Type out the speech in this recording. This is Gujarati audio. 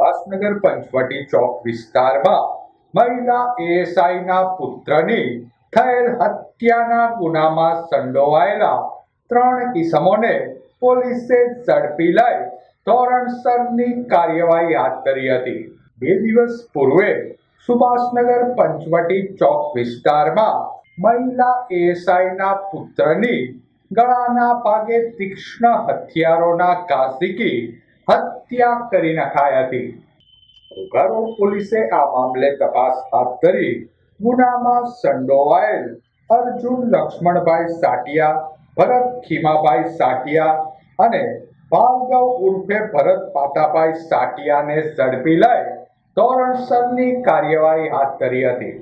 સુભાષનગર પંચવટી ચોક વિસ્તારમાં મહિલા એએસઆઈના પુત્રની થયેલ હત્યાના ગુનામાં સંડોવાયેલા ત્રણ ઇસમોને પોલીસે ઝડપી લઈ ધોરણસરની કાર્યવાહી હાથ ધરી હતી. બે દિવસ પૂર્વે સુભાષનગર પંચવટી ચોક વિસ્તારમાં મહિલા એએસઆઈના પુત્રની ગળાના ભાગે તીક્ષ્ણ હથિયારોના ઝીકી હત્યા કરી નખાઈ હતી. ઘરો પોલીસે આ મામલે તપાસ હાથ ધરી ગુનામાં સંડોવાયેલ અર્જુન લક્ષ્મણભાઈ સાટિયા, ભરત ખીમાભાઈ સાટિયા અને ભાર્ગવ ઉર્ફે ભરત પાતાભાઈ સાટિયાને ઝડપી લઈ ધોરણસરની કાર્યવાહી હાથ ધરી હતી.